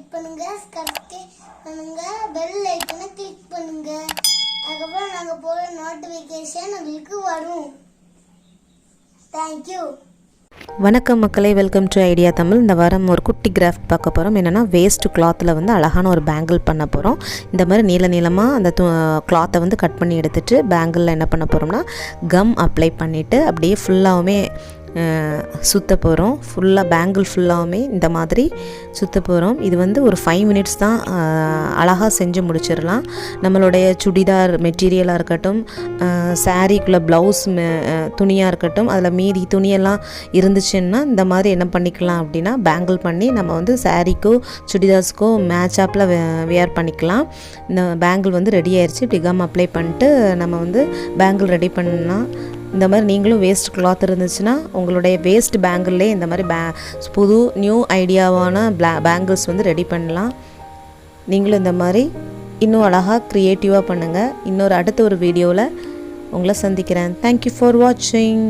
Like பண்ணுங்க. Subscribe பண்ணுங்க. Bell ஐக்கனை கிளிக் பண்ணுங்க. அதுக்கப்புறம் நாங்கள் போகிற நோட்டிஃபிகேஷன் உங்களுக்கு வரும். தேங்க்யூ வணக்கம் மக்களை. வெல்கம் டு ஐடியா தமிழ் இந்த வாரம் ஒரு குட்டி கிராஃப்ட் பார்க்க போகிறோம் என்னென்னா வேஸ்ட் கிளாத்தில் வந்து அழகான ஒரு பேங்கிள் பண்ண போகிறோம் இந்த மாதிரி நீள நீளமாக அந்த கிளாத்தை வந்து கட் பண்ணி எடுத்துகிட்டு பேங்கிளில் என்ன பண்ண போகிறோம்னா கம் அப்ளை பண்ணிவிட்டு அப்படியே ஃபுல்லாகவுமே சுற்ற போகிறோம் ஃபுல்லாக பேங்கிள் ஃபுல்லாகவுமே இந்த மாதிரி சுற்ற போகிறோம் இது வந்து ஒரு ஃபைவ் மினிட்ஸ் தான் அழகாக செஞ்சு முடிச்சிடலாம். நம்மளுடைய சுடிதார் மெட்டீரியலாக இருக்கட்டும் சாரீக்குள்ளே ப்ளவுஸ் துணியாக இருக்கட்டும் அதில் மீதி துணியெல்லாம் இருந்துச்சுன்னா இந்த மாதிரி என்ன பண்ணிக்கலாம் அப்படின்னா பேங்கிள் பண்ணி நம்ம வந்து சாரீக்கோ சுடிதார்ஸ்க்கோ மேட்சாப்பில் வேர் பண்ணிக்கலாம். இந்த பேங்கிள் வந்து ரெடி ஆயிடுச்சு இப்படி கம் அப்ளை பண்ணிட்டு நம்ம வந்து பேங்கிள் ரெடி பண்ணால் இந்த மாதிரி நீங்களும் வேஸ்ட் கிளாத் இருந்துச்சுன்னா உங்களுடைய வேஸ்ட் பேங்கிள்லேயே இந்த மாதிரி பே புது நியூ ஐடியாவான பிளா பேங்கிள்ஸ் வந்து ரெடி பண்ணலாம். நீங்களும் இந்த மாதிரி இன்னும் அழகாக க்ரியேட்டிவாக பண்ணுங்கள் இன்னொரு அடுத்த ஒரு வீடியோவில் உங்களை சந்திக்கிறேன். தேங்க்யூ ஃபார் வாட்சிங்